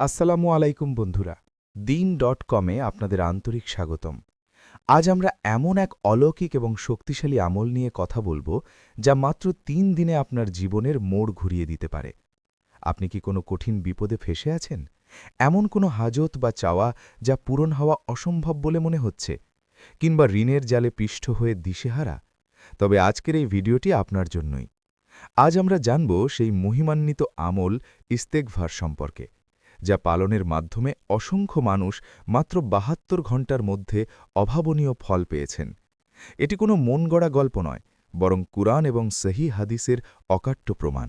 আসসালামু আলাইকুম বন্ধুরা। দিন ডট কমে আপনাদের আন্তরিক স্বাগতম। আজ আমরা এমন এক অলৌকিক এবং শক্তিশালী আমল নিয়ে কথা বলব, যা মাত্র তিন দিনে আপনার জীবনের মোড় ঘুরিয়ে দিতে পারে। আপনি কি কোনো কঠিন বিপদে ফেসে আছেন? এমন কোনো হাজত বা চাওয়া যা পূরণ হওয়া অসম্ভব বলে মনে হচ্ছে? কিংবা ঋণের জালে পিষ্ট হয়ে দিশেহারা? তবে আজকের এই ভিডিওটি আপনার জন্যই। আজ আমরা জানব সেই মহিমান্বিত আমল ইস্তেকভার সম্পর্কে। যা পালনের মাধ্যমে অসংখ্য মানুষ মাত্র বাহাত্তর ঘণ্টার মধ্যে অভাবনীয় ফল পেয়েছেন। এটি কোনো মন গড়া গল্প নয়, বরং কুরআন এবং সহি হাদিসের অকাট্য প্রমাণ।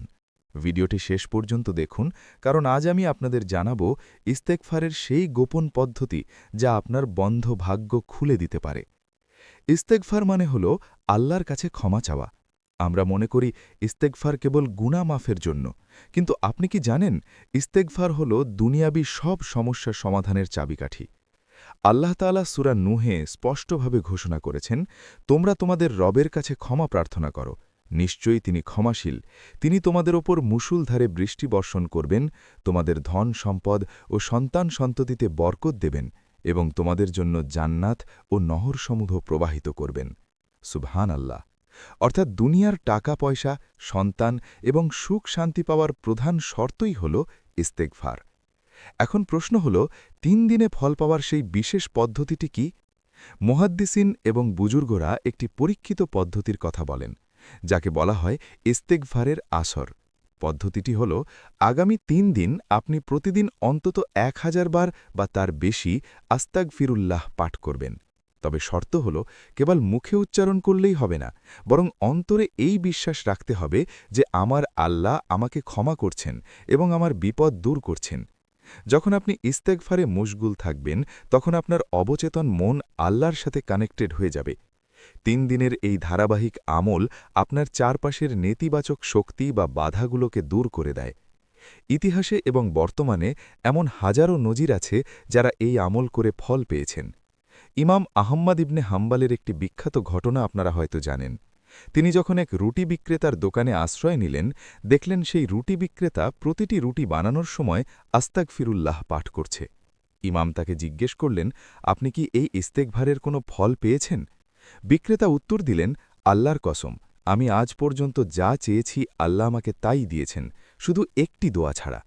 ভিডিওটি শেষ পর্যন্ত দেখুন, কারণ আজ আমি আপনাদের জানাব ইস্তেকফারের সেই গোপন পদ্ধতি যা আপনার বন্ধ ভাগ্য খুলে দিতে পারে। ইস্তেকফার মানে হল আল্লাহর কাছে ক্ষমা চাওয়া আমরা মনে করি ইস্তেকফার কেবল গুণা মাফের জন্য। কিন্তু আপনি কি জানেন ইস্তেকফার হল দুনিয়াবি সব সমস্যার সমাধানের চাবিকাঠি। আল্লাহ তালা সুরা নুহে স্পষ্টভাবে ঘোষণা করেছেন, তোমরা তোমাদের রবের কাছে ক্ষমা প্রার্থনা করো। নিশ্চয়ই তিনি ক্ষমাশীল। তিনি তোমাদের ওপর মুসুলধারে বৃষ্টি বর্ষণ করবেন, তোমাদের ধন সম্পদ ও সন্তান সন্ততিতে বরকত দেবেন এবং তোমাদের জন্য জান্নাত ও নহরসমূহ প্রবাহিত করবেন। সুবহান আল্লাহ অর্থাৎ দুনিয়ার টাকা পয়সা সন্তান এবং সুখ শান্তি পাওয়ার প্রধান শর্তই হল ইস্তেকভার এখন প্রশ্ন হল, তিন দিনে ফল পাওয়ার সেই বিশেষ পদ্ধতিটি কি? মোহাদ্দিসিন এবং বুজুর্গরা একটি পরীক্ষিত পদ্ধতির কথা বলেন, যাকে বলা হয় ইস্তেকভারের আসর। পদ্ধতিটি হল, আগামী তিন দিন আপনি প্রতিদিন অন্তত এক হাজার বার বা তার বেশি আস্তাক ফিরুল্লাহ পাঠ করবেন। তবে শর্ত হল, কেবল মুখে উচ্চারণ করলেই হবে না, বরং অন্তরে এই বিশ্বাস রাখতে হবে যে আমার আল্লাহ আমাকে ক্ষমা করছেন এবং আমার বিপদ দূর করছেন। যখন আপনি ইস্তেকফারে মুশগুল থাকবেন, তখন আপনার অবচেতন মন আল্লাহর সাথে কানেক্টেড হয়ে যাবে। তিন দিনের এই ধারাবাহিক আমল আপনার চারপাশের নেতিবাচক শক্তি বা বাধাগুলোকে দূর করে দেয়। ইতিহাসে এবং বর্তমানে এমন হাজারো নজির আছে যারা এই আমল করে ফল পেয়েছেন। ইমাম আহম্মদ ইবনে হাম্বালের একটি বিখ্যাত ঘটনা আপনারা হয়তো জানেন। তিনি যখন এক রুটি বিক্রেতার দোকানে আশ্রয় নিলেন, দেখলেন সেই রুটি বিক্রেতা প্রতিটি রুটি বানানোর সময় আস্তাক ফিরুল্লাহ পাঠ করছে। ইমাম তাকে জিজ্ঞেস করলেন, আপনি কি এই ইস্তেকভারের কোনো ফল পেয়েছেন? বিক্রেতা উত্তর দিলেন, আল্লাহর কসম, আমি আজ পর্যন্ত যা চেয়েছি আল্লাহ আমাকে তাই দিয়েছেন, শুধু একটি দোয়া ছাড়া।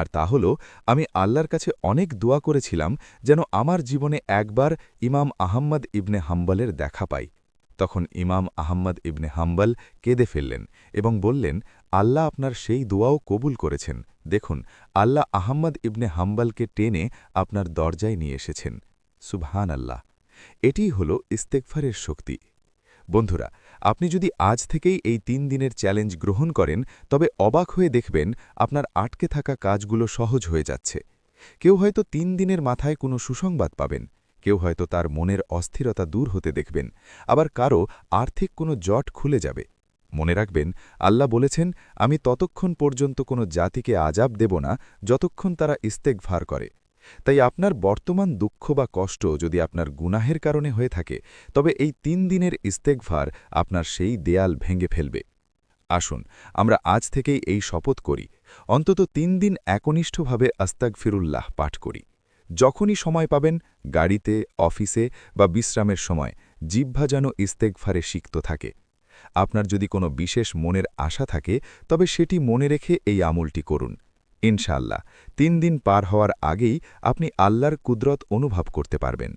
আর তা হল, আমি আল্লাহর কাছে অনেক দোয়া করেছিলাম যেন আমার জীবনে একবার ইমাম আহম্মদ ইবনে হাম্বলের দেখা পাই। তখন ইমাম আহম্মদ ইবনে হাম্বল কেঁদে ফেললেন এবং বললেন, আল্লাহ আপনার সেই দোয়াও কবুল করেছেন। দেখুন, আল্লাহ আহম্মদ ইবনে হাম্বলকে টেনে আপনার দরজায় নিয়ে এসেছেন। সুবহান আল্লাহ এটিই হল ইস্তেকফারের শক্তি। বন্ধুরা, আপনি যদি আজ থেকেই এই তিন দিনের চ্যালেঞ্জ গ্রহণ করেন, তবে অবাক হয়ে দেখবেন আপনার আটকে থাকা কাজগুলো সহজ হয়ে যাচ্ছে। কেউ হয়তো তিন দিনের মাথায় কোনো সুসংবাদ পাবেন, কেউ হয়তো তার মনের অস্থিরতা দূর হতে দেখবেন, আবার কারও আর্থিক কোনো জট খুলে যাবে। মনে রাখবেন, আল্লাহ বলেছেন, আমি ততক্ষণ পর্যন্ত কোনো জাতিকে আজাব দেব না, যতক্ষণ তারা ইস্তেকভার করে। তাই আপনার বর্তমান দুঃখ বা কষ্ট যদি আপনার গুনাহের কারণে হয়ে থাকে, তবে এই তিন দিনের ইস্তেকভার আপনার সেই দেয়াল ভেঙে ফেলবে। আসুন, আমরা আজ থেকেই এই শপথ করি, অন্তত তিন দিন একনিষ্ঠভাবে আস্তাক ফিরুল্লাহ পাঠ করি। যখনই সময় পাবেন, গাড়িতে, অফিসে বা বিশ্রামের সময় জিহ্বা যেন ইস্তেকফারে সিক্ত থাকে। আপনার যদি কোনো বিশেষ মনের আশা থাকে, তবে সেটি মনে রেখে এই আমলটি করুন। ইনশাল্লাহ তিন দিন পার হওয়ার আগেই আপনি আল্লাহর কুদরত অনুভব করতে পারবেন।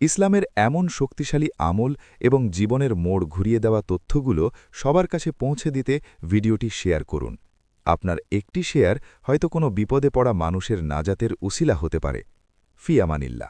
ইসলামের এমন শক্তিশালী আমল এবং জীবনের মোড় ঘুরিয়ে দেওয়া তথ্যগুলো সবার কাছে পৌঁছে দিতে ভিডিওটি শেয়ার করুন। আপনার একটি শেয়ার হয়তো কোনো বিপদে পড়া মানুষের নাজাতের উসিলা হতে পারে। ফিয়ামানিল্লা